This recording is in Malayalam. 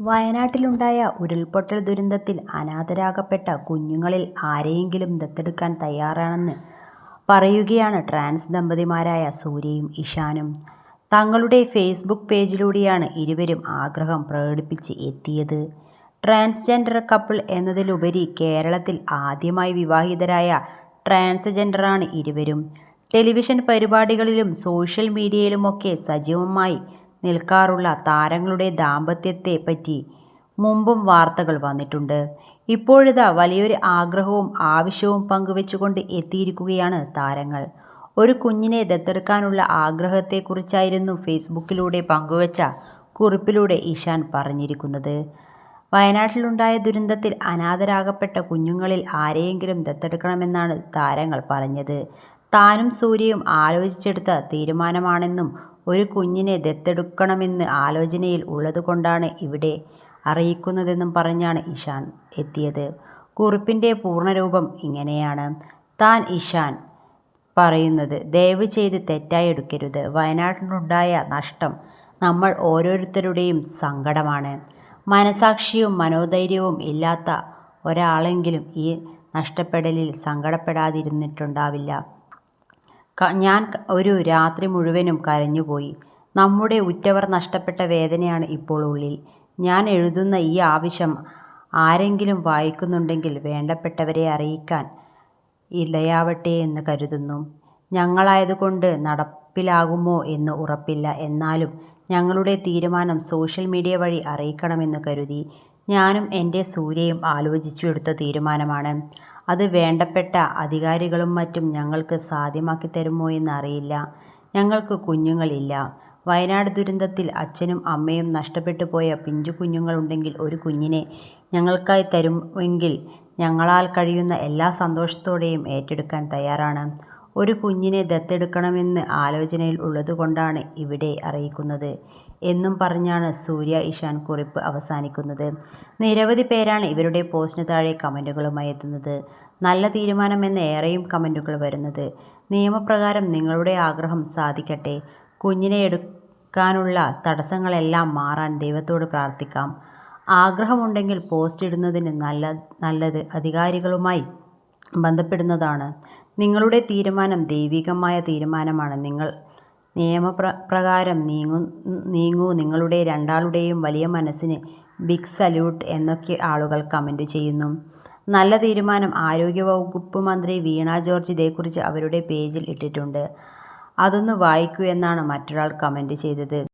വയനാട്ടിലുണ്ടായ ഉരുൾപൊട്ടൽ ദുരന്തത്തിൽ അനാഥരാക്കപ്പെട്ട കുഞ്ഞുങ്ങളിൽ ആരെയെങ്കിലും ദത്തെടുക്കാൻ തയ്യാറാണെന്ന് പറയുകയാണ് ട്രാൻസ് ദമ്പതിമാരായ സൂര്യയും ഇഷാനും. തങ്ങളുടെ ഫേസ്ബുക്ക് പേജിലൂടെയാണ് ഇരുവരും ആഗ്രഹം പ്രകടിപ്പിച്ച് എത്തിയത്. ട്രാൻസ്ജെൻഡർ കപ്പിൾ എന്നതിലുപരി കേരളത്തിൽ ആദ്യമായി വിവാഹിതരായ ട്രാൻസ്ജെൻഡറാണ് ഇരുവരും. ടെലിവിഷൻ പരിപാടികളിലും സോഷ്യൽ മീഡിയയിലുമൊക്കെ സജീവമായി നിൽക്കാറുള്ള താരങ്ങളുടെ ദാമ്പത്യത്തെ പറ്റി മുമ്പും വാർത്തകൾ വന്നിട്ടുണ്ട്. ഇപ്പോഴിതാ വലിയൊരു ആഗ്രഹവും ആവശ്യവും പങ്കുവെച്ചുകൊണ്ട് എത്തിയിരിക്കുകയാണ് താരങ്ങൾ. ഒരു കുഞ്ഞിനെ ദത്തെടുക്കാനുള്ള ആഗ്രഹത്തെക്കുറിച്ചായിരുന്നു ഫേസ്ബുക്കിലൂടെ പങ്കുവച്ച കുറിപ്പിലൂടെ ഇഷാൻ പറഞ്ഞിരിക്കുന്നത്. വയനാട്ടിലുണ്ടായ ദുരന്തത്തിൽ അനാഥരാകപ്പെട്ട കുഞ്ഞുങ്ങളിൽ ആരെയെങ്കിലും ദത്തെടുക്കണമെന്നാണ് താരങ്ങൾ പറഞ്ഞത്. താനും സൂര്യയും ആലോചിച്ചെടുത്ത തീരുമാനമാണെന്നും ഒരു കുഞ്ഞിനെ ദത്തെടുക്കണമെന്ന് ആലോചനയിൽ ഉള്ളതുകൊണ്ടാണ് ഇവിടെ അറിയിക്കുന്നതെന്നും പറഞ്ഞാണ് ഇഷാൻ എത്തിയത്. കുറിപ്പിന്റെ പൂർണരൂപം ഇങ്ങനെയാണ്. താൻ ഇഷാൻ പറയുന്നത് ദയവ് ചെയ്ത് തെറ്റായി എടുക്കരുത്. നഷ്ടം നമ്മൾ ഓരോരുത്തരുടെയും സങ്കടമാണ്. മനസാക്ഷിയും മനോധൈര്യവും ഇല്ലാത്ത ഒരാളെങ്കിലും ഈ നഷ്ടപ്പെടലിൽ സങ്കടപ്പെടാതിരുന്നിട്ടുണ്ടാവില്ല. ഞാൻ ഒരു രാത്രി മുഴുവനും കരഞ്ഞുപോയി. നമ്മുടെ ഉറ്റവർ നഷ്ടപ്പെട്ട വേദനയാണ് ഇപ്പോൾ ഉള്ളിൽ. ഞാൻ എഴുതുന്ന ഈ ആവശ്യം ആരെങ്കിലും വായിക്കുന്നുണ്ടെങ്കിൽ വേണ്ടപ്പെട്ടവരെ അറിയിക്കാൻ ഇടയാവട്ടെയെന്ന് കരുതുന്നു. ഞങ്ങളായതുകൊണ്ട് നടപ്പിലാകുമോ എന്ന് ഉറപ്പില്ല. എന്നാലും ഞങ്ങളുടെ തീരുമാനം സോഷ്യൽ മീഡിയ വഴി അറിയിക്കണമെന്ന് കരുതി. ഞാനും എന്റെ സൂര്യയും ആലോചിച്ചു എടുത്ത തീരുമാനമാണ്. അത് വേണ്ടപ്പെട്ട അധികാരികളും മറ്റും ഞങ്ങൾക്ക് സാധ്യമാക്കി തരുമോ എന്നറിയില്ല ഞങ്ങൾക്ക് കുഞ്ഞുങ്ങളില്ല വയനാട് ദുരന്തത്തിൽ അച്ഛനും അമ്മയും നഷ്ടപ്പെട്ടു പോയ പിഞ്ചു കുഞ്ഞുങ്ങളുണ്ടെങ്കിൽ ഒരു കുഞ്ഞിനെ ഞങ്ങൾക്കായി തരുമെങ്കിൽ ഞങ്ങളാൽ കഴിയുന്ന എല്ലാ സന്തോഷത്തോടെയും ഏറ്റെടുക്കാൻ തയ്യാറാണ്. ഒരു കുഞ്ഞിനെ ദത്തെടുക്കണമെന്ന് ആലോചനയിൽ ഉള്ളതുകൊണ്ടാണ് ഇവിടെ അറിയിക്കുന്നത് എന്നും പറഞ്ഞാണ് സൂര്യ ഇഷാൻ കുറിപ്പ് അവസാനിക്കുന്നത്. നിരവധി പേരാണ് ഇവരുടെ പോസ്റ്റിന് താഴെ കമന്റുകളുമായി എത്തുന്നത്. നല്ല തീരുമാനമെന്ന് ഏറെയും കമന്റുകൾ വരുന്നത്. നിയമപ്രകാരം നിങ്ങളുടെ ആഗ്രഹം സാധിക്കട്ടെ. കുഞ്ഞിനെ എടുക്കാനുള്ള തടസ്സങ്ങളെല്ലാം മാറാൻ ദൈവത്തോട് പ്രാർത്ഥിക്കാം. ആഗ്രഹമുണ്ടെങ്കിൽ പോസ്റ്റ് ഇടുന്നതിന് നല്ല നല്ലത് അധികാരികളുമായി ബന്ധപ്പെടുന്നതാണ്. നിങ്ങളുടെ തീരുമാനം ദൈവികമായ തീരുമാനമാണ്. നിങ്ങൾ നിയമപ്ര പ്രകാരം നിയമപ്രകാരം നീങ്ങൂ നിങ്ങളുടെ രണ്ടാളുടെയും വലിയ മനസ്സിന് ബിഗ് സല്യൂട്ട് എന്നൊക്കെ ആളുകൾ കമന്റ് ചെയ്യുന്നു. നല്ല തീരുമാനം ആരോഗ്യവകുപ്പ് മന്ത്രി വീണ ജോർജ് ഇതേക്കുറിച്ച് അവരുടെ പേജിൽ ഇട്ടിട്ടുണ്ട്. അതൊന്ന് വായിക്കൂ എന്നാണ് മറ്റൊരാൾ കമന്റ് ചെയ്തത്.